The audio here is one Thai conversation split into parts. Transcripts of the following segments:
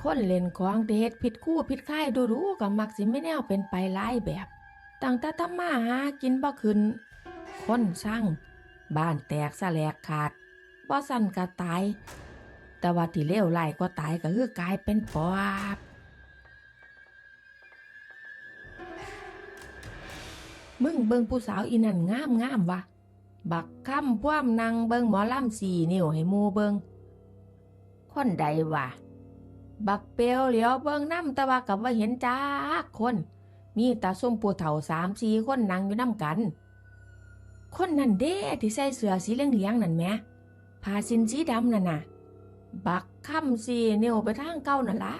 คนเล่นของที่เฮ็ดผิดคู่ผิดค่ายดูดูก็มักสิไม่แนวเป็นไปหลายแบบ ตั้งแต่ทำมาหากินบ่ขึ้น คนสร้างบ้านแตกสแลกขาดบ่สั่นก็ตาย แต่ว่าที่เลวร้ายกว่าตายก็คือกลายเป็นปอบมึงเบิ่งผู้สาวอีนั่นงามงามวะบักคำพ่วมนางเบิ่งหมอลำสี่นิ้วให้มูเบิ่งคนใดวะ บักเปียวเหลียวเบิ่งน้ำต่ว่ากับว่าเห็นจ้าคน มีตาส้มปูเฒ่าสามสี่คนนั่งอยู่น้ำกัน คนนั่นเด้ที่ใส่เสื้อสีเหลืองๆนั่นแหมผ้าสินสีดำนั่นน่ะ บักคำสี่นิ้วไปทางเก้านั่นละ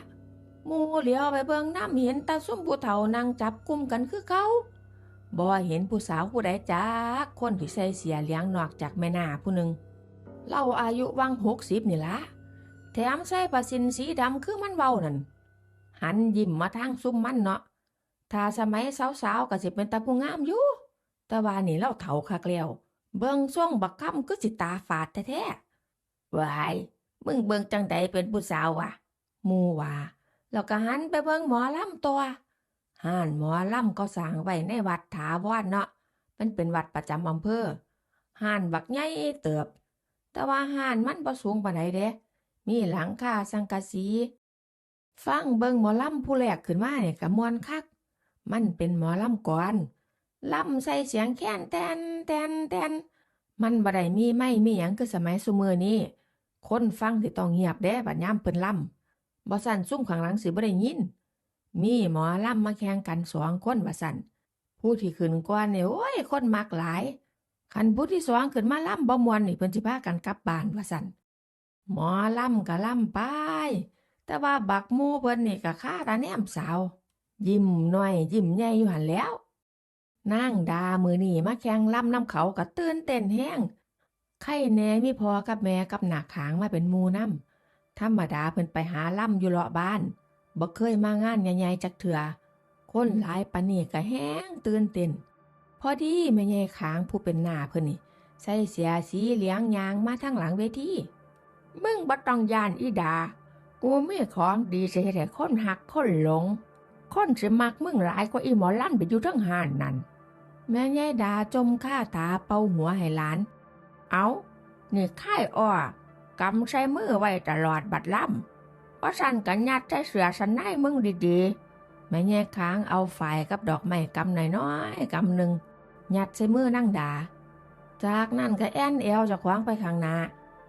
มูเหลียวไปเบิ่งน้ำเห็นตาส้มปูเฒ่านั่งจับกุมกันคือเก่าบ่เห็นผู้สาวผู้ใดจักคนที่ใส่เสียเลี้ยงนอกจากแม่นาผู้หนึ่งเราอายุวังหกสิบนี่ละ แถมใส่ผ้าสินสีดำคือมันเบานั่น หันยิ้มมาทางซุ้มมันเนาะถ้าสมัยสาวๆก็สิเป็นตาผู้งามอยู่ แต่ว่านี่เราเฒ่าคักแล้วเบิ่งช่วงบักค่ำคือสิตาฝาดแท้ๆวายมึงเบิ่งจังใดเป็นผู้สาววะมูว่าแล้วก็หันไปเบิ่งหมอลำตัวห่านหมอลำก็สร้างไว้ในวัดถาวรเนาะมันเป็นวัดประจำอำเภอห่านบักใหญ่เติบ แต่ว่าห่านมันบ่สูงปานใดเด้ มีหลังคาสังกะสี ฟังเบิงหมอลำผู้แรกขึ้นมาเนี่ยก็ม่วนคัก มันเป็นหมอลำก่อนลำใส่เสียงแค้นแตนแตนแตนมันบ่ได้มีไม่มีหยังคือสมัยซุมือนี้คนฟังสิต้องเงียบเด้บัดยามเพิ่นลำบ่สั่นซุ่มข้างหลังสิบ่ได้ยิน มีหมอลำมาแข่งกันสองคนว่าสั่นผู้ที่ขึ้นก่อนเนี่ยโอ้ย คนมักหลายคันผู้ที่สองขึ้นมาล่ำบ่มวนนี่เพิ่นสิพากันกลับบ้านว่าสั่น หมอลำก็ล่ำไป แต่ว่าบักมูเพิ่นนี่ก็ค่าตาแนมสาว ยิ้มหน้อย ยิ้มใหญ่อยู่หันแล้วนางดามือนี่มาแข่งล่ำน้ำเขาก็ตื่นเต้นแห้งไข่แหน่มีพอกับแม่กับหนักขางมาเป็นมูน้ำธรรมดาเพิ่นไปหาล่ำอยู่เลาะบ้านบ่เคยมางานใหญ่ๆจักเถื่อคนหลายปานนี่ก็แห้งตื่นเต้นพอดีแม่ใหญ่ขางผู้เป็นหน้าเพิ่นนี่ใส่เสียสีเหลืองยางมาทางหลังเวที มึงบ่ต้องยานอีดา กูมีของดีสิให้คนหักคนหลง คนสิมักมึงหลายกว่าอีหมอลั่นไปอยู่ทั้งหานนั่น แม่ใหญ่ดาจมข้าตาเป่าหัวให้หลาน เอานี่ค่ายอ้อกำใส่มือไว้ตลอดบัดล่ำว่าสันกันยัดใส่เสือสันไนมึงดีๆ แม่แย่ค้างเอาฝ่ายกับดอกไม้กำหน่อยน้อยๆกำหนึ่งยัดใส่มือนั่งดา จากนั้นก็แอนเอวจะคว้างไปข้างหน้า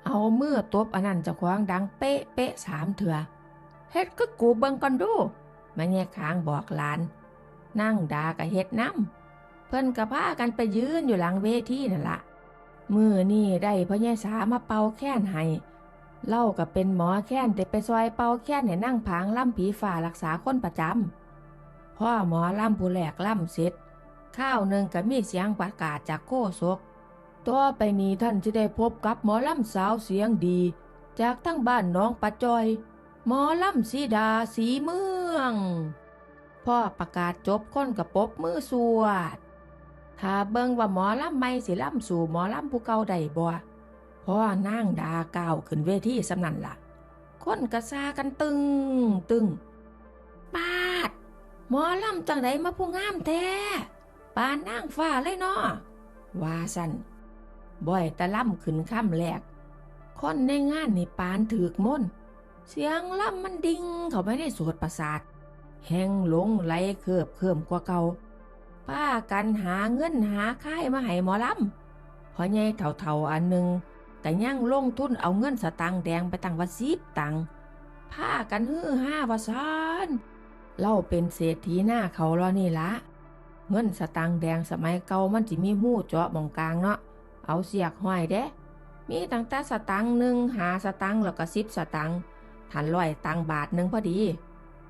เอามือตบอันนั้นจะคว้างดังเป๊ะเป๊ะสามเถื่อเฮ็ดก็กูเบิ่งกันดูแม่แย่ค้างบอกหลาน นั่งดากับเฮ็ดน้ำเพิ่นก็พากันไปยืนอยู่หลังเวทีนั่นละมือนี่ได้พ่อแย่สามาเป่าแค้นให้เล่ากับเป็นหมอแค้นแต่ไปซอยเป่าแค้นให้นั่งผางล่ำผีฝ่ารักษาคนประจำพ่อหมอล่ำผู้แหลกล่ำเสร็จข้าวหนึ่งก็มีเสียงประกาศจากโคศก ต่อไปนี้ท่านจะได้พบกับหมอล่ำสาวเสียงดี จากทั้งบ้านน้องปะจอย หมอล่ำสีดาสีเมือง พ่อประกาศจบค้นกับปบมือสวดถ้าเบิ่งว่าหมอล่ำไม่สิล่ำสู่หมอล่ำผู้เก่าใดบ่พ่อนางดาก้าวขึ้นเวทีสำนันละ่ะ คนกระซากันตึงตึงปาด หมอลำจังไดมาผู้งามแท้ปานนางฟ้าเลยเนาะว่าสัน บ่อยตะล่ำขึ้นข้ามแรกคนในงานในปานถือกมนเสียงล่ำมันดิ่งเขาไปในโสวดประสาท แห้งหลงไหลเคิบเคิมกว่าเก่าป้ากันหาเงินหาค่ายมาให้หมอลำพอใหญ่เท่าๆอันหนึ่งแต่ยังลงทุนเอาเงินสตังค์แดงไปตั้งวาสิบตังค์พากันฮือห้าวาซานเล่าเป็นเศรษฐีหน้าเขาล้วนี่ละ เงินสตังค์แดงสมัยเก่ามันจิมีหู้เจาะมองกลางเนาะ เอาเสียกห้อยเด้ มีตั้งแต่สตังหนึ่งหาสตังแล้วก็สิบสตังทันร้อยตังบาทหนึ่งพอดี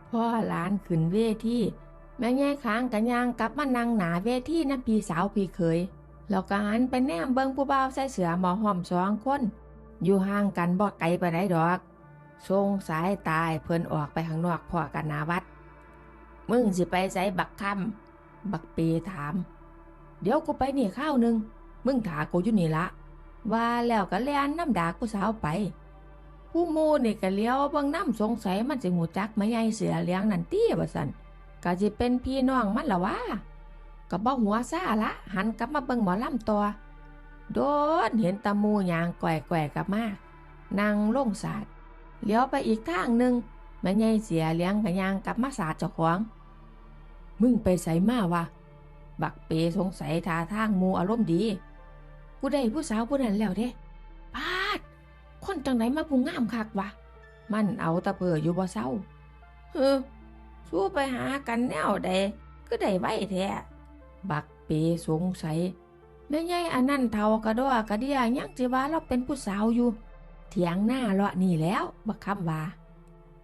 พ่อหลานขึ้นเวทีแม่แง่ค้างกันยางกลับมานั่งหนาเวทีนะพี่สาวพี่เคยแล้วก็หันไปแนมเบิงผู้บ่าวใส่เสือหมอหอมสองคน อยู่ห่างกันบ่ไกลไปไหนดอกทรงสายตายเพิ่นออกไปข้างนอกพ่อกันนาวัด มึงสิไปใส่บักคำบักปีถาม เดี๋ยวกูไปนี่ข้าวหนึ่ง มึงถากูอยู่นี่ละ ว่าแล้วก็เลียนน้ำดากูสาวไป ผู้มูนี่ก็เลี้ยวบิ่งน้ำสงสัยมันสิหูจักไมาใหญ่เสือเลี้ยงนั่นตี้ว่าซั่นก็สิเป็นพี่น้องมันละวะก็บ่หัวซ่าละ หันกลับมาเบิ่งหมอลำตัวโดนเห็นตามูยางแกว่ๆกลับมานั่งลงสาดเลี้ยวไปอีกทางหนึ่งแม่ใหญ่เสียเลี้ยงก็ยางกลับมาสาดเจ้าของ มึงไปไสมาวะบักเปสงสัยท่าทางมูอารมณ์ดี กูได้ผู้สาวผู้นั้นแล้วเด้พาด คนจังไหนมาผู้งามคักวะ มันเอาตะเพื่ออยู่บ่เศร้าเฮ้อสู้ไปหากันแนวใดก็ได้ไว้แท้บักเปสงสัยแม่ใหญ่อันนั้นเทากระดอกระเดียยังสิว่าเราเป็นผู้สาวอยู่ เถียงหน้าเลาะนี่แล้วบักคำว่า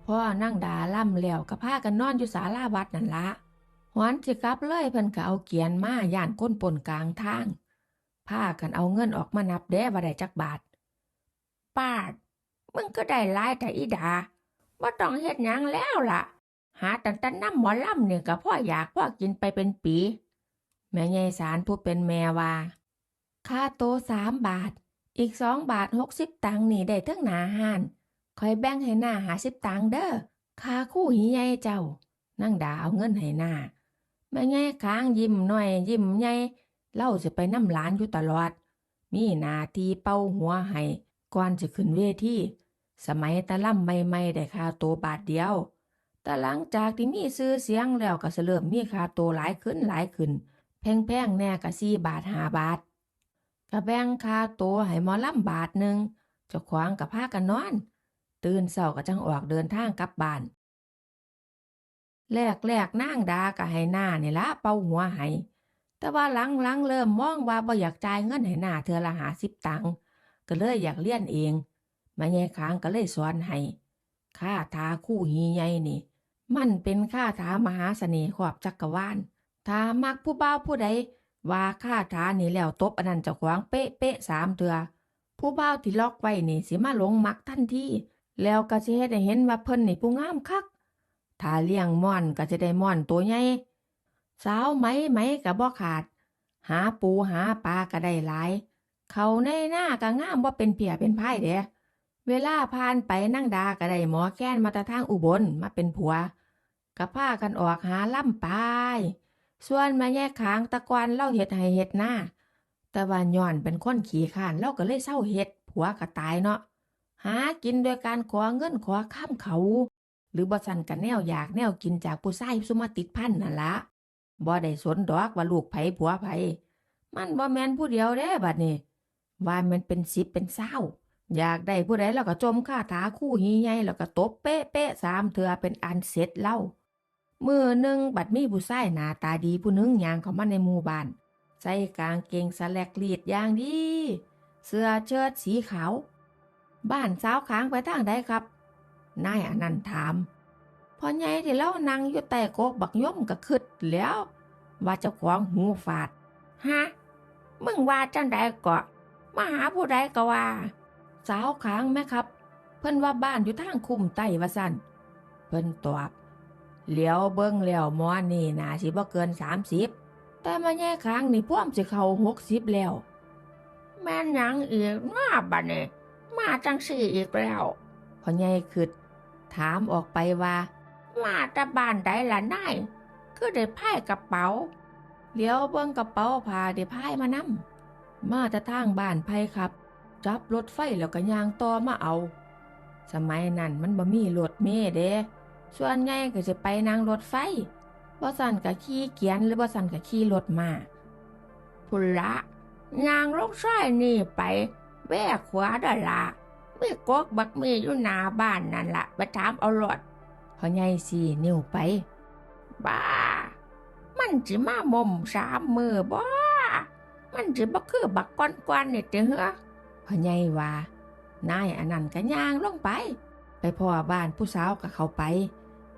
พ่อนั่งด่าล่ำแล้วก็พากันนอนอยู่ศาลาวัดนั่นละหวนสิกลับเลยเพิ่นก็เอาเกียนมาย่านก้นปนกลางทาง พากันเอาเงินออกมานับแด้ว่ได้จักบาท ปาด มึงก็ได้หลายแต่อีดาบ่ต้องเฮ็ดหยังแล้วล่ะ หาตันตันน้ำหมอลำเนี่ยก็พ่ออยากพ่อกินไปเป็นปี แม่ยายสารผู้เป็นแม่ว่า ค่าโตสามบาท อีกสองบาทหกสิบตังค์นี่ได้เทั้งหนาหานคอยแบ่งให้หน้าหาสิบตังค์เด้อค่าคู่หีใหญ่เจ้า นั่งด่าเอาเงินให้หน้าแม่ใหญ่ค้างยิ้มหน่อยยิ้มใหญ่ เล่าจะไปน้ำหลานอยู่ตลอด มีนาทีเป้าหัวให้ก่อนจะขึ้นเวทีสมัยตะล่ำใหม่ๆได้ค่าโตวบาทเดียว แต่หลังจากที่มีซื้อเสียงแล้วก็เสริ่มมีค่าโตวหลายขึ้นหลายขึ้น แพงๆแน่ก็สี่บาทห้าบาทก็แบ่งค่าโตวให้หมอล่ำบาทหนึ่งจ้าของกับพากันนอน ตื่นเช้าก็จังออกเดินทางกลับบ้านแรกแรกๆนางดาก็ให้หน้านี่ละเป่าหัวให้ แต่ว่าหลังๆเริ่มมองว่าบ่อยากจ่ายเงินให้หน้าเทือละหาสิบตังค์ก็เลยอยากเลี้ยนเองแม่ยายค้างก็เลยสอนให้ค่าทาคู่หีใหญ่นี่ มันเป็นค่าถามหาเสน่ห์ขอบจักรวาลถ้ามักผู้เบ่าผู้ใดว่าค่าถานี่แล้วตบอันนั้นเจ้าของเป๊ะเป๊ะๆสามเถือผู้เบ่าที่ล็อกไว้นี่สิมาหลงมักทันทีแล้วก็สิเฮ็ดให้เห็นว่าเพิ่นนี่ผู้งามคักถ้าเลี้ยงม่อนก็จะได้ม่อนตัวใหญ่ สาวไหมไหมก็บ่ขาด หาปูหาปลาก็ได้หลาย เขาในหน้าก็งามว่าเป็นเพียเป็นไพ่เด้เวลาผ่านไปนั่งดาก็ได้หมอแค้นมาตะทางอุบลมาเป็นผัวก็พากันออกหาล่ำปายส่วนมาแยกขางตะกวนเล่าเห็ดให้เห็ดหน้า แต่ว่าย้อนเป็นคนขี้ข้านเล่าก็เลยเศร้าเห็ดผัวก็ตายเนาะหากินโดยการขอเงินขอข้ามเขา หรือบ่สันกันแนวอยากแนวกินจากผู้ชายสุมาติดพันนั่นละ บ่ได้สนดอกว่าลูกไผผัวไผมันบ่แมนผู้เดียวเด้บัดนี้ว่ามันเป็นสิบเป็นเศร้า อยากได้ผู้ใดแล้วก็จมค่าถาคู่หีใหญ่แล้วก็ตบเป๊ะเป๊ะสามเถื่อเป็นอันเสร็จเล่ามือหนึ่งบัดมีผู้ชายหน้าตาดีผู้นึงย่างเข้ามาในหมู่บ้านใส่กางเกงสแลกลีดอย่างดี เสื้อเชิ้ตสีขาว บ้านสาวค้างไปทางใดครับ นายอนันต์ถาม พอใหญ่ที่เล่านั่งอยู่แต่โกกบักย่อมก็คึดแล้ว ว่าเจ้าของหูฝาดฮะมึงว่าจังใดกาะมาหาผู้ใดก็ว่า สาวค้างไหมครับ เพิ่นว่าบ้านอยู่ทางคุ้มไต้ว่าสันเพิ่นตอบเหลียวเบิ้งแล้วมอนี่นาสิบ่เกินสามสิบแต่มาแย่ค้างนี่พ่วมสิเขาหกสิบแล้ว แม่นหยังอีกน้าบัดนี้มาจังสี่อีกแล้วพ่อใหญ่คืดถามออกไปว่า มาตะบานใดล่ะนายคือได้พายกระเป๋าเลี้ยวเบิ่งกระเป๋าพาได้พายมานำมาต่ทางบ้านไผครับ จับรถไฟแล้วก็ยางต่อมาเอา สมัยนั้นมันบ่มีรถเมล์เด้ส่วนใหญ่ก็จะไปนั่งรถไฟบ่สันก็ขี่เกียนหรือบ่สันก็ขี่รถมาพุละยางลงซอยนี่ไป แวกขวาดละมีกกบักมีอยู่หน้าบ้านนั่นละไปถามเอารถ พ่อใหญ่สี่นิ้วไป บ้า มันจิมามุมสามมือบ่มันจิบ่คือบักก้อนกวนนี่ติเหรอพ่อใหญ่ว่านายอันนั้นก็ย่างลงไป ไปพ่อบ้านผู้สาวก็เข้าไป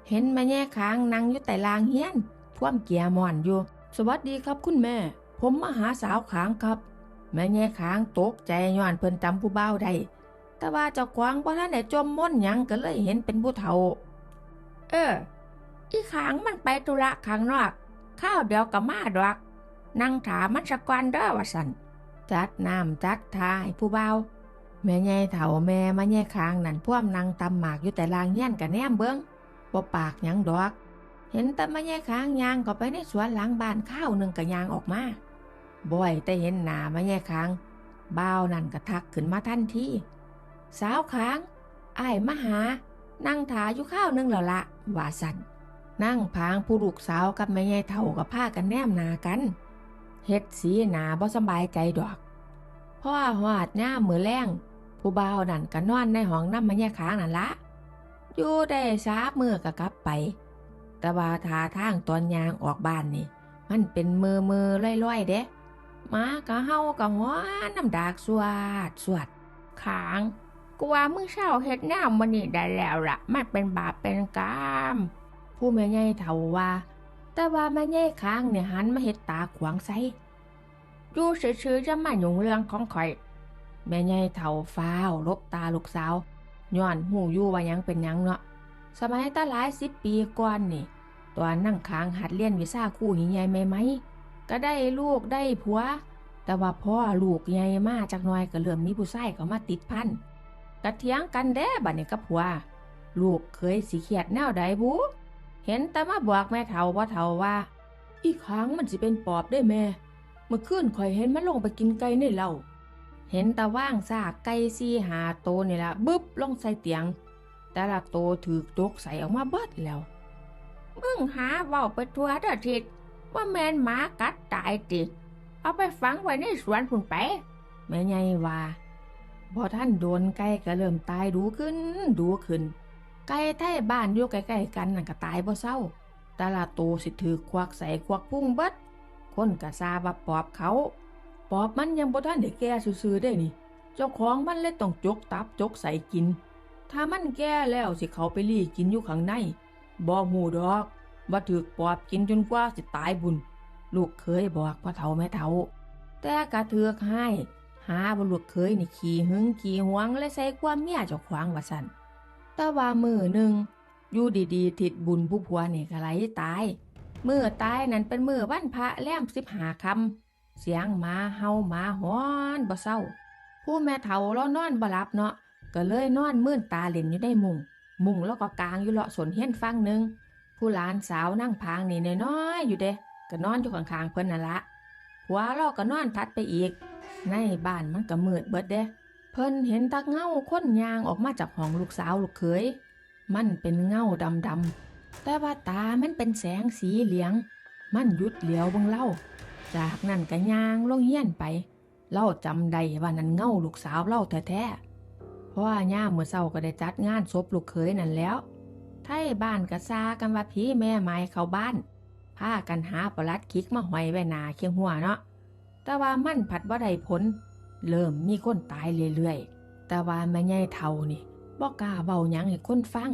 เห็นแม่แย่ค้างนั่งอยู่แต่ลางเฮียนพ่วมเกียร์มอนอยู่ สวัสดีครับคุณแม่ ผมมาหาสาวขางครับ แม่แย่ค้างตกใจย้อนเพิ่นจำผู้เบ้าวได้แต่ว่าเจ้าควางบ่ทันได้จมม่นยังก็เลยเห็นเป็นผู้เฒ่า เออ อีขางมันไปธุระข้างนอกข้าวเดียวก็มาดอกนั่งถามมันสะกวันเด้อว่าสันจัดน้ำจัดทาให้ผู้เบาแม่ใหญ่เฒ่าแม่มาแย่คางนั่นพ่วมนางตำหมากอยู่แต่ลางเงี้ยนกับแนมเบิงบ่ปากยังดอก เห็นแต่มาแย่คางยางก็ไปในสวนหลังบ้านข้าวหนึ่งกับยางออกมาบ่อยแต่เห็นหน้ามาแย่คางบ่าวนั่นก็ทักขึ้นมาทันทีสาวคางอ้ายมาหา นั่งถาอยู่ข้าวหนึงแล้วละว่าสันนั่งพางผู้ลูกสาวกับแม่ใหญ่เฒ่ากับผ้ากันแนมนากันเฮ็ดสีหนาบ่สบายใจดอกพ่อหอดย่ามมือแรงผู้บ่าวนั่นก็นอนในห้องน้ำม่ใหญ่ค้างนั่นละอยู่ได้สามือก็กลับไป แต่ว่าทาทางตอนยางออกบ้านนี่ มันเป็นมือมือล่อยๆเด้มากะเฮากะหัวน้ำดากสวดสวดขาง กว่ามือเช้าเฮ็ดงามมันนี่ได้แล้วละมันเป็นบาปเป็นกรรมผู้แม่ใหญ่เฒ่าว่า แต่ว่าแม่ใหญ่ค้างเนี่ยหันมาเฮ็ดตาขวางใส่ยู่ซื่อๆจะมายุ่งเรื่องของข่อย แม่ใหญ่เฒ่าฟ้าวลบตาลูกสาวย้อนหูยู่ว่ายังเป็นยังเนาะสมัยตาหลายสิบปีก่อนนี่ตอนนั่งค้างหัดเรียนวิชาคู่ใหญ่ๆไหมก็ได้ลูกได้ผัว แต่ว่าพ่อลูกใหญ่มาจากน้อยก็เริ่มมีผู้ชายเขามาติดพัน กระเถียงกันแด้บัดนี้กับผัว ลูกเคยสิเขียดแนวใดบุเห็นแต่มาบอกแม่เฒ่าว่าเฒ่าว่า อีกครั้งมันสิเป็นปอบได้แม่ เมื่อคืนข่อยเห็นมันลงไปกินไก่ในเหล้าเห็นตาว่างซากไก่ซีหาโตนี่ละบึ๊บลงใส่เตียง แต่ละโตถือตกใส่ออกมาเบิดแล้วมึงหาเว้าไปทัวเด้อทิดว่าแมนหมากัดตายติ เอาไปฝังไว้ในสวนพุ่นไป แม่ใหญ่ว่า พอท่านโดนไก่ก็เริ่มตายดูขึ้น ดูขึ้น ไก่ไทยบ้านอยู่ใกล้ๆกันนั่นก็ตายบ่เศร้าต่ละโตสิถือควักใส่ควักพุ่งเบิด คนก็ซาว่าปอบเขา ปอบมันยังบ่ทันได้แก่ซื่อๆได้นี่ เจ้าของมันเลยต้องจกตับจกใส่กิน ถ้ามันแก่แล้วสิเขาไปลี่กินอยู่ข้างในบ่หูดอก ว่าถือปอบกินจนกว่าสิตายบุญ ลูกเคยบอกพ่อเฒ่าแม่เฒ่า แต่กะเถือกให้ หาบ่ลูกเคยนี่ขี้หึงขี้หวงและใส่ความเมียเจ้าขวางว่าซั่นแต่ว่ามือหนึ่งอยู่ดีๆทิดบุญผู้ผัวนี่ก็ไหลตายมือตายนั่นเป็นมือวันพระแลมสิบหาคำเสียงหมาเฮาหมาหอนบ่เศร้า ผู้แม่เฒ่าเรานอนบ่หลับเนาะก็เลยนอนมื่นตาเล่นอยู่ในมุงมุงแล้วก็กลางอยู่เลาะสนเฮียนฟังหนึ่งผู้หลานสาวนั่งพางนี่น้อยๆอยู่เด้ก็นอนอยู่ข้างๆเพิ่นนั่นละผัวเราก็นอนทัดไปอีก ในบ้านมันก็มืดเบิดเด้ เพิ่นเห็นตาเงาค้นยางออกมาจากห้องลูกสาวลูกเขย มันเป็นเงาดำๆ แต่ว่าตามันเป็นแสงสีเหลือง มันหยุดเหลียวบังเล่า จากนั้นก็ยางลงเฮียนไป เล่าจำได้ว่านั่นเงาลูกสาวเล่าแท้ๆ เพราะว่าย่าเมื่อเช้าก็ได้จัดงานศพลูกเขยนั่นแล้ว ไทยบ้านก็ซากันว่าผีแม่ไม้เข้าบ้าน พากันหาปลัดคิกมาหอยไว้นาเคียงหัวเนาะ แต่ว่ามันผัดว่าได้ผล เริ่มมีคนตายเรื่อยๆ แต่ว่าแม่ใหญ่เฒ่านี่บ่กล้าเบาหยังให้คนฟัง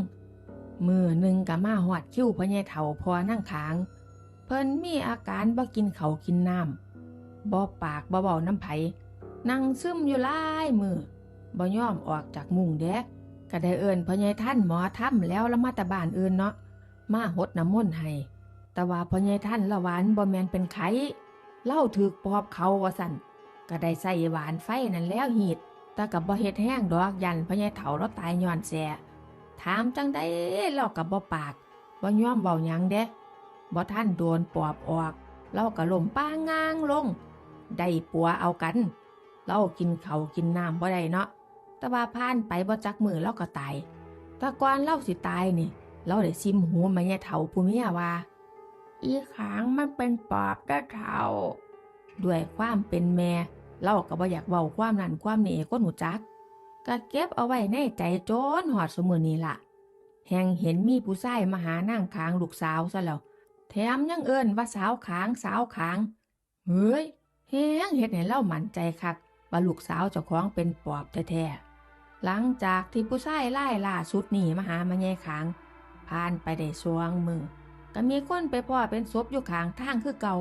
มือหนึ่งก็มาหอดคิ้วพ่อใหญ่เฒ่าพอนั่งขาง เพิ่นมีอาการบ่กินเขากินน้ำบ่ปากบ่เบาน้ำไผนั่งซึมอยู่หลายมือบ่ยอมออกจากมุงแดกก็ได้เอิ้นพ่อใหญ่ท่านหมอถ้ำแล้วละมาต่บ้านเอื่นเนาะมาหดน้ำมนต์ให้แต่ว่าพ่อใหญ่ท่านละหวานบ่แมนเป็นไข้ เล่าถึกปอบเขาว่าสั่นก็ได้ใส่หวานไฟนั่นแล้วหีดแต่กับบ่เฮ็ดแห้งดอกยันพ่อใหญ่เฒ่าเราตายย้อนแสถามจังได้เรากับบ่ปากบ่ย่อมเว้าหยังเด้บ่ท่านโดนปอบออกเราก็ล้มป้างงางลง ได้ปัวเอากันเรากินเขากินน้ำบ่ได้เนาะแต่ว่าผ่านไปบ่จักมือเราก็ตายแต่ก่อนเราสิตายนี่ เราได้ซิมหูมาแย่เฒ่าผู้เมียว่า อีขางมันเป็นปอบเด้เฒ่าด้วยความเป็นแม่เราก็บ่อยากเว้าความนั้นความนี้ให้นหูจักก็เก็บเอาไว้ในใจจนหอดสมือนี้ล่ะ แหงเห็นมีผู้ชายมาหานั่งค้างลูกสาวซะแล้ว แถมยังเอิ้นว่าสาวขางสาวขางเฮ้ยแฮงเฮ็ดให้เล่ามั่นใจคักว่าลูกสาวเจ้าของเป็นปอบแท้ๆหลังจากที่ผู้ชายไล่ล่าสุดหนีมาหามาแย่ขาง ผ่านไปได้สวงมือ ก็มีคนไปพ่อเป็นศพอยู่ข้างทางคือเก่า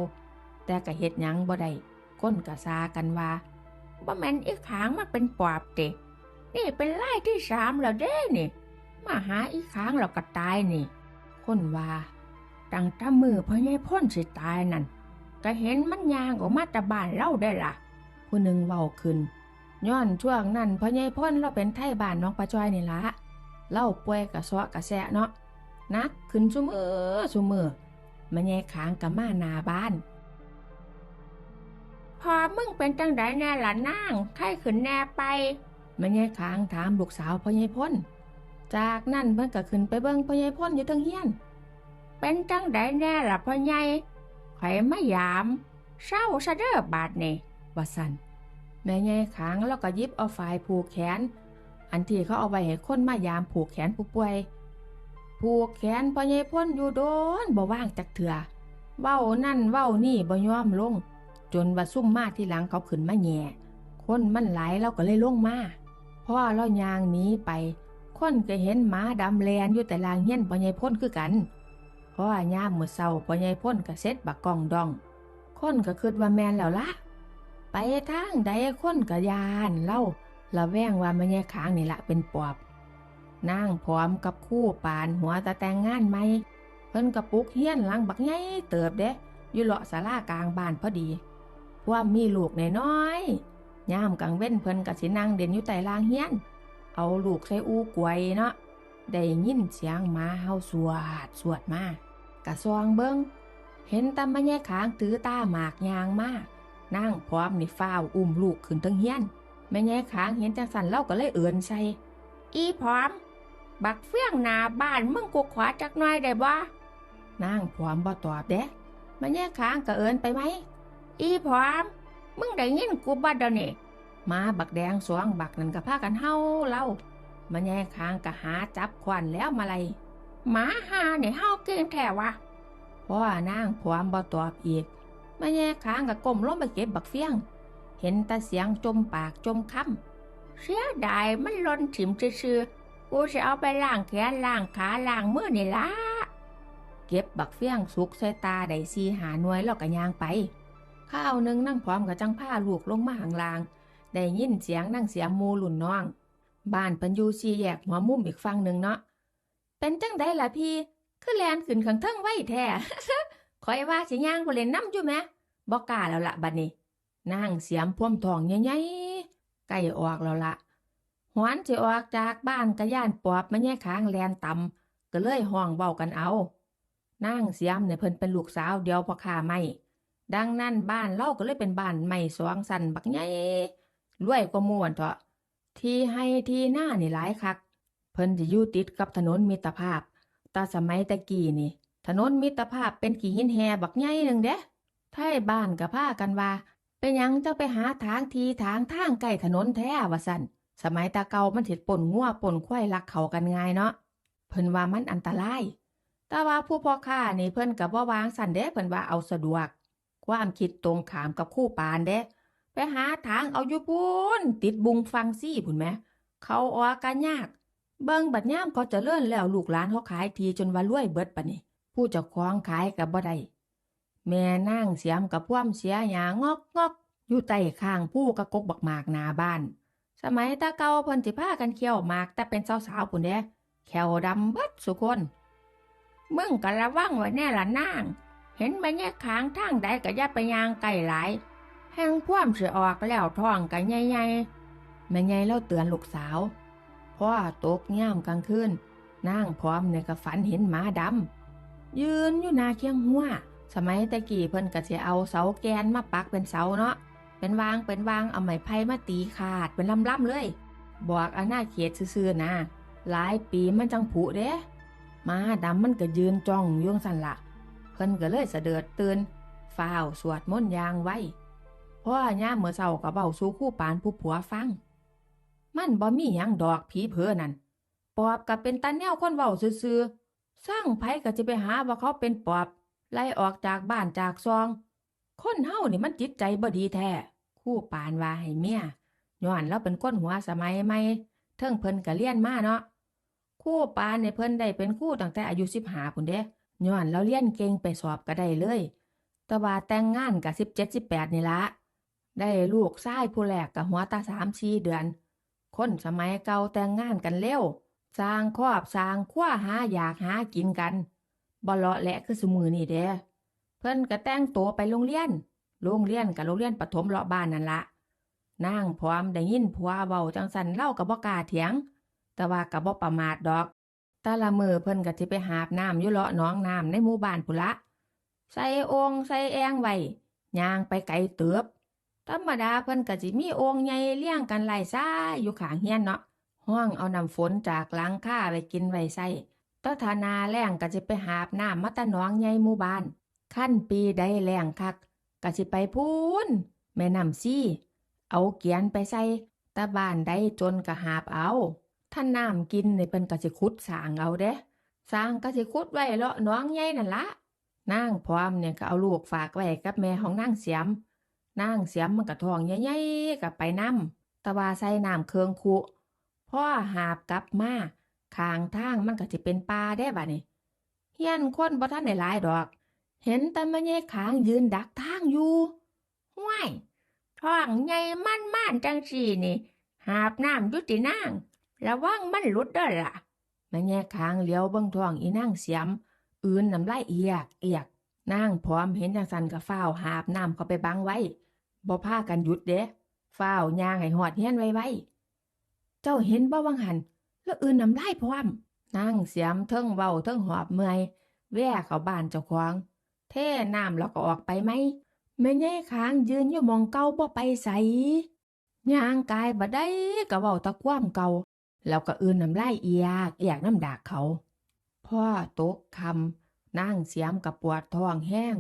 แต่ก็เฮ็ดหยังบ่ได้คนก็ซากันว่าบ่แม่นอีกขางมันเป็นปอบเตะนี่เป็นไล่ที่สามแล้วเด้นี่ มาหาอีกขางเราก็ตายนี่ คนว่าตั้งแต่มือพ่อใหญ่พ่นสิตายนั่นก็เห็นมันยางออกมาจาบานเล่าได้ล่ะผู้หนึ่งเว้าขึ้นย้อนช่วงนั้นพ่อใหญ่พ่นเราเป็นไทบ้านน้องปลาจอยนี่ละเล่าป่วยกะซาะกะแซะเนาะ นักขึ้นซุมือซุมือม่ใหญ่ขางกับมานาบ้าน พอมึงเป็นจังไดแน่ล่ะนางไข้ขึ้นแน่ไปม่ใหญ่ขางถามลูกสาวพ่อใหญ่พ่นจากนั้นเพิ่นก็ขึ้นไปเบิ่งพ่อใหญ่พ่นอยู่ทั้งเฮียน เป็นจังไดแน่ล่ะพ่อใหญ่ข่อยมายามเศร้าซะเด้อบาดนี่ว่าซั่นแม่ใหญ่ขางแล้วก็ยิบเอาฝ่ายผูกแขน อันที่เขาเอาไว้ให้คนมายามผูกแขนผู้ป่วย ผูกแขนพ่อใหญ่พ่นอยู่โดนบ่ว่างจักเถื่อเว้านั่นเว้านี่บ่ยอมลง จนว่าซุ่มมาที่หลังเขาขึ้นมาแหย่คนมันไหลเราก็เลยลงมาพ่อเรายางหนีไป คนก็เห็นหมาดำแลนอยู่แต่ลางเฮี้ยนพ่อใหญ่พ่นคือกันพราะว่ายามมือเช้าพ่อใหญ่พ่นก็เซ็ตบักกองดอง คนก็คิดว่าแมนแล้วละไปทางใดคนก็ยานเล่าละแวงว่าแม่ยายขางนี่ละเป็นปอบ นางพร้อมกับคู่ปานหัวตะแต่งงานไหม เพิ่นกระปุกเฮี้ยนลังบักใหญ่เติบเด้อยู่เลาะศาลากลางบ้านพอดีพว่ามีลูกน้อยๆยามกลางเว้นเพิ่นก็สินั่งเด่นอยู่ใต้ลางเฮี้ยน เอาลูกใส่อูกวยเนาะได้ยินเสียงหมาเฮาสวดสวดมากะซองเบิงเห็นตาม่แย่ขางถือตาหมากยางมากนั่งพร้อมในฟ้าวอุ้มลูกขึ้นทั้งเฮี้ยนแม่แย่ขางเห็นจังสันเล่าก็เลยเอื่นใส่อีพร้อม บักเฟี้ยงหนาบ้านมึงกูขวาจักหน่อยได้บ่นางพร้อมบ่ตอบเด้แม่แย่ขางก็เอินไปไหม อีพร้อม มึงได้ยินกูบ่เดยวนี่มาบักแดงสวงบักนั่นก็พากันเฮาเล่าแม่แย่ขางก็หาจับควันแล้วมาเลยหมาหาเนี่ยเฮาเก่งแท้วะเพราะว่านางพร้อมบ่ตอบอีกมาแย่ขางกับก้มลงไปเก็บบักเฟี้ยง เห็นต่เสียงจมปากจมคำเสียดายมันหล่นถิ่มซื่อ กูจะเอาไปล้างแขนล้างขาล้างมือนี่ละเก็บบักเฟี้ยงสุกใส่ตาได้ซีหาหน่วยแล้วก็ย่างไป ข้าวหนึ่งนั่งพร้อมกับจังผ้าลูกลงมาห่างลาง ได้ยินเสียงนั่งเสียงมูหลุนน้อง บ้านเปันอยูซีแยกหัวมุมอีกฝั่งหนึ่งเนาะเป็นจังได้ล่ะพี่คือแลนขึ้นข้างเทิงไว้แท้คอยว่าสิย่างบ่เล่นน้ำอยู่แหมบ่กล้าแล้วละบัดนี้นางเสียมพ่วมทองใหญ่ๆใกล้ออกแล้วละ หวนสิออกจากบ้านกะย่านปอบมาแย่ขางแลนต่ำก็เลยห้องเว้ากันเอานางเสียมเนี่ยเพิ่นเป็นลูกสาวเดียวพ่อขาไม่ ดังนั้นบ้านเราก็เลยเป็นบ้านไม่สองสันบักใหญ่รวยกว่ามู่อั่นเถาะที่ให้ที่หน้านี่หลายคัก เพิ่นจะอยู่ติดกับถนนมิตรภาพแตาสมัยตะกี้นี่ ถนนมิตรภาพเป็นกี่หินแหบักใหญ่หนึ่งเด้ไทยบ้านกับผ้ากันว่าเป็นยังเจ้าไปหาทางทีทางทางใกล้ถนนแท้ว่าสัน สมัยตาเกามันเห็ดป่นงัวป่นควายลักเขากันง่ายเนาะเพิ่นว่ามันอันตราย แต่ว่าผู้พ่อค้านี่เพิ่นกับว่าวางสันเด้เพิ่นว่าเอาสะดวก ความคิดตรงขามกับคู่ปานเด้ ไปหาทางเอาอยู่ปุ้นติดบุงฟังซี่พุ่นแหม เขาออกันยาก เบิ่งบัดย่ามเขาจะเลื่อนแล้วลูกหลานเขาขายทีจนว่ารวยเบิดปะนี่ผู้เจ้าของขายกับบ่ได้แม่นั่งเสียมกับพ่วมเสียหยางอกงอกอยู่ใต้ข้างผู้กระกกบักหมากนาบ้าน สมัยตาเก่าเพิ่นสิพากันเคี่ยวหมาก แต่เป็นสาวๆปุ่นเด้แขวดำเบิดสุคน มึงก็ระวังไว้แน่ละนาง เห็นมันแยกขางทางใดก็อย่าไปยางไกลหลาย แห้งพ่วมสิออกแล้วท้องกันใหญ่ๆแม่ใหญ่เล่าเตือนลูกสาวพ่อตกย่ามกลางคืนนางพร้อมเนี่ยก็ฝันเห็นหมาดำยืนอยู่นาเคียงหัว สมัยตะกี้เพิ่นก็สิเอาเสาแกนมาปักเป็นเสาเนาะ เป็นวางเป็นวางเอาไม้ไผ่มาตีขาดเป็นลำๆเลย บอกอาณาเขตซื่อๆนะหลายปีมันจังผุเด้มาดำมันก็ยืนจ้องยวงสันละเพิ่นก็เลยเสด็จตื่นฝ้าวสวดมนต์ยางไว้เพราะว่าย่าเมื่อเช้าก็เบาสู่คู่ปานผู้ผัวฟัง มันบ่มีหยังดอกผีเพอนั่นปอบก็เป็นตาแนวคนเว้าซื่อๆสร้างไผก็จะไปหาว่าเขาเป็นปอบ ไล่ออกจากบ้านจากซอง คนเฮานี่มันจิตใจบ่ดีแท้ คู่ปานว่าให้เมียย้อนแล้วเป็นคนหัวสมัยใหม่เทิงเพิ่นก็เรียนมาเนาะคู่ปานเนี่ยเพิ่นได้เป็นคู่ตั้งแต่อายุ15พุ่นเด้ย้อนแล้วเรียนเก่งไปสอบก็ได้เลย แต่ว่าแต่งงานก็17 18นี่ละได้ลูกชายผู้แรกกับหัวตา3 4เดือน คนสมัยเก่าแต่งงานกันเร็วสร้างครอบสร้างคว้าหาอยากหากินกันบ่เลาะแหละคือสมือนี่เด้เพิ่นก็แต่งตัวไปโรงเรียน โรงเรียนกับโรงเรียนปฐมเลาะบ้านนั่นละนางพร้อมได้ยินผัวเว้าจังสันเล่ากับบ่กาเถียง แต่ว่ากับบ่ประมาทดอกต่ละมือเพิ่นก็สิไปหาบน้ำอยู่เลาะหนองน้ำในหมู่บ้านพุละ ใส่โองใส่แองไว้ย่างไปไกลเติบธรรมดาเพิ่นก็สิมีโองใหญ่เลี้ยงกันหลายซ้าอยู่ข้างเฮียนเนาะห้องเอาน้ำฝนจากหลังคาไปกินไว้ใส่ตอทานาแล้งก็สิไปหาบน้ำมาตะหนองใหญ่หมู่บ้าน ขั้นปีใดแล้งคัก ก็สิไปพูนแม่น้ำซี่ เอาเกียนไปใส่ตะบ้านใดจนก็หาบเอา ท่านน้ำกินนี่เพิ่นก็สิขุดสางเอาเด้สางก็สิขุดไว้เลาะหนองใหญ่นั่นละนางพร้อมเนี่ยก็เอาลูกฝากไว้กับแม่ของนางเสียมนางเสียมมันก็ท้องใหญ่ๆกับไปน้ำต่ว่าใส่น้ำเครื่องคุพ่อหาบกลับมาข้างทางมันก็สิเป็นป่าได้บัดนี้เฮียนคนบ่ทันได้หลายดอก เห็นแต่แม่ใหญ่ขางยืนดักทางอยู่ห้วยท้องใหญ่มันม่านจังสีนี่ หาบน้ำยุตินางระวังมันหลุดเด้อล่ะแม่แง่คางเลี้ยวเบิ่งท้องอีนางเสียม อื่นน้ำลายเอียกเอียกนางพร้อมเห็นจังสันก็ฟ้าวหาบน้ำเขาไปบังไว้บ่พากันหยุดเด้ฟ้าวย่างให้หอดเฮียนไว้ไว้ เจ้าเห็นบ่วังหัน แล้วอื่นน้ำลายพร้อมนางเสียมเทิงเว้าเทิงหอบเมื่อยแว่เขาบ้านเจ้าของ เท่น้ำแล้วก็ออกไปไหมแม่แง่ค้างยืนอยู่มองเก่าบ่ไปใสย่างกายบ่ได้ก็เว้าตะความเก่าแล้วก็อื่นน้ำลายเอียกเอียกน้ำดากเขา พ่อตกคำนั่งเสียมกับปวดท้องแห้ง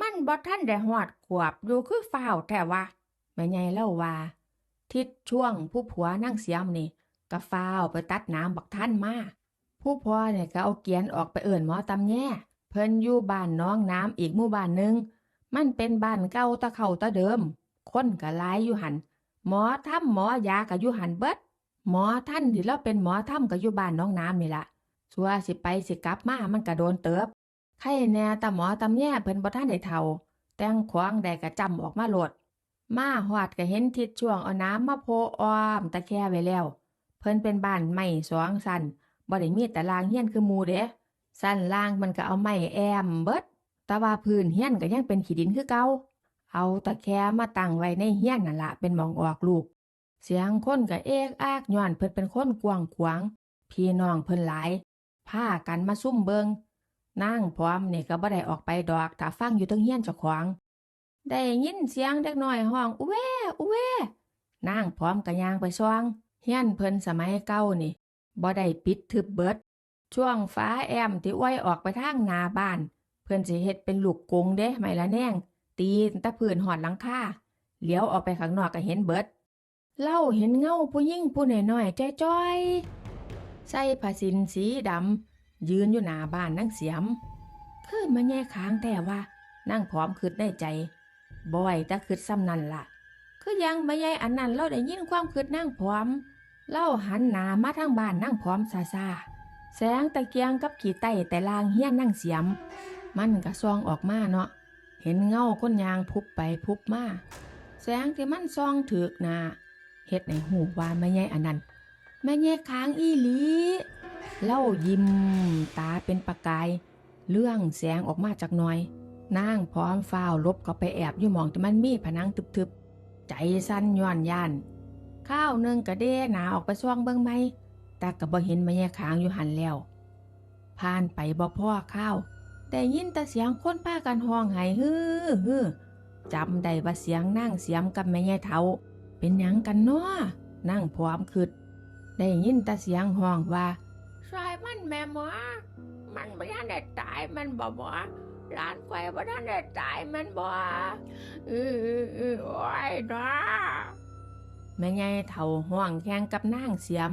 มันบ่ทันได้หอดขวบอยู่คือฝ้าวแต่ว่าแม่ใหญ่เล่าว่า ทิศช่วงผู้ผัวนั่งเสียมนี่ก็ฝ้าวไปตัดน้ำบักท่านมาผู้พ่อเนี่ยก็เอาเกียนออกไปเอิ่นหมอตำแย่ เพิ่นอยู่บ้านน้องน้ำอีกหมู่บ้านหนึ่งมันเป็นบ้านเก่าตะเข้าตะเดิม คนก็หลายอยู่หัน หมอทำหมอยาก็อยู่หันเบิด หมอท่านที่เราเป็นหมอทำก็อยู่บ้านน้องน้ำนี่ละสัวสิไปสิกลับมามันก็โดนเติบไข้แน่ตาหมอตำแย่เพิ่นบ่ท่านได้เท่า แต่งขวางได้ก็จำออกมาโหลด มาหอดก็เห็นทิศช่วงเอาน้ำมาโพอ้อมตะแค่ไว้แล้ว เพิ่นเป็นบ้านไม้สองสันบ่ได้มีแต่ลางเฮียนคือมูเด้ สั้นล่างมันก็เอาไม้แอมเบิดแต่ว่าพื้นเฮี้ยนก็ยังเป็นขี้ดินคือเก่าเอาตะแคมาตั้งไว้ในเฮี้ยนนั่นละเป็นมองออกลูก เสียงคนก็เอกอากย้อนเพิ่นเป็นคนกวางขวางพี่น้องเพิ่นหลายพากันมาซุ่มเบิงนางพร้อมนี่ก็บ่ได้ออกไปดอกถ้าฟังอยู่เทั้งเฮี้ยนเจ้าของ ได้ยินเสียงเด็กน้อยห้องอุเวอุเวนางพร้อมก็ย่างไปซ่องเฮี้ยนเพิ่นสมัยเก่านี่บ่ได้ปิดทึบเบิด ช่วงฟ้าแอมที่อ้วยออกไปทางนาบ้าน เพิ่อนสิเฮ็ดเป็นลูกกงเด้ไม่ละแนงตีตะพื้นหอดหลังคาเลี้ยวออกไปข้างนอกก็เห็นเบิด เล่าเห็นเงาผู้หญิงผู้น้อยๆจ้อยๆใส่ผ้าสินสีดำยืนอยู่หน้าบ้านนั่งเสียมคือมาแย่ค้างแต่ว่า นั่งพร้อมคืดในใจบ่อยแต่คืดซ้ำนั่นล่ะ คือยังไมาแย่อันนั้นเราได้ยินความคืดนั่งพร้อม เล่าหันหน้ามาทางบ้านนั่งพร้อมซาซา แสงตะเกียงกับขี่ไต้แต่ลางเฮี้ยนนั่งเสียม มันก็ซองออกมาเนาะ เห็นเงาคนยางพุบไปพุบมา แสงที่มันซองถือกหนาเฮ็ดในหูว่าแม่ใหญ่อันนั้นแม่ใหญ่ค้างอีหลีเล่ายิ้มตาเป็นประกาย เรื่องแสงออกมาจากหน่อย นางพร้อมฟ้าวลบก็ไปแอบอยู่มองที่มันมีผนังทึบๆ ใจสั่นย้อนย่าน ข้าวหนึ่งกระเด้หนาออกไปซ่องเบิ่งไหม แต่ก็บ่เห็นแม่ใหญ่ค้างอยู่หันแล้ว ผ่านไปบ่พ่อข้าวได้ยินแต่เสียงคนพากันห้องไห้ฮือฮือจำได้ว่าเสียงนั่งเสียมกับแม่ยายเฒ่าเป็นหยังกันเนาะนั่งพร้อมคืดได้ยินแต่เสียงห้องว่าซอยมันแม่หมอ มันบ่ทันได้ตายมันบ่หมอหลานไฟบ่ทันได้ตายมันบ่เออเออเออโอ้ยเนาะแม่ยายเฒ่าห้องแข่งกับนางเสียม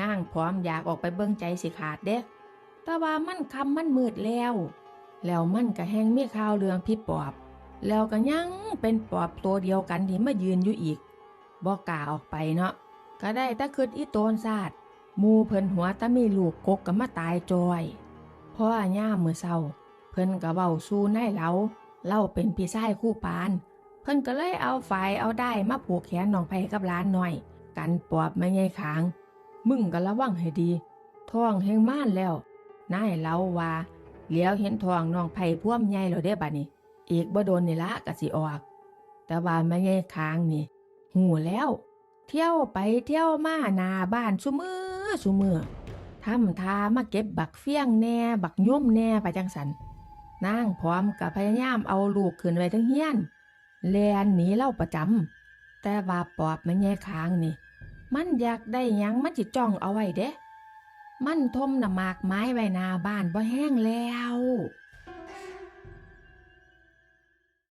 นางพร้อมอยากออกไปเบิ่งใจสิขาดเด้แต่ว่ามันคำมันมืดแล้ว แล้วมันก็แห้งมีข่าวเรื่องพี่ปอบ แล้วก็ยังเป็นปอบตัวเดียวกันที่มายืนอยู่อีก บอกกล้าออกไปเนาะ ก็ได้ต่คืดอีโตนซาดมูเพิ่นหัวตะมีลูกกกก็มาตายจอยพ่อย่ามือเศร้า เพิ่นก็เว้าสู้นายเหลาเล่าเป็นพี่ชายคู่ปาน เพิ่นก็เลยเอาไฟเอาได้มาผูกแขนน้องไผกับหลานหน่อย กันปอบไม่ใหญ่ขาง มึงก็ระวังให้ดีท้องแห้งม่านแล้ว นายเล่าว่าเลี้ยวเห็นทองน้องไผ่พ่วมใหญ่แล้วเด้บัดนี้อีกบ่โดนนี่ละก็สิออก แต่ว่าแม่ใหญ่ค้างนี่ หูแล้ว เที่ยวไปเที่ยวมาหนาบ้านซุมือซุมือทำทามาเก็บบักเฟี้ยงแน่ บักย่มแน่ไปจังสันนางพร้อมกับพยายามเอาลูกขึ้นไว้ทั้งเฮียนแลนหนีเล่าประจำแต่ว่าปอบมันแย่ค้างนี่ มันอยากได้ยังมันจิจ้องเอาไว้เด้ มันทมน้ำหมากไม้ไว้นาบ้านบ่แห้งแล้ว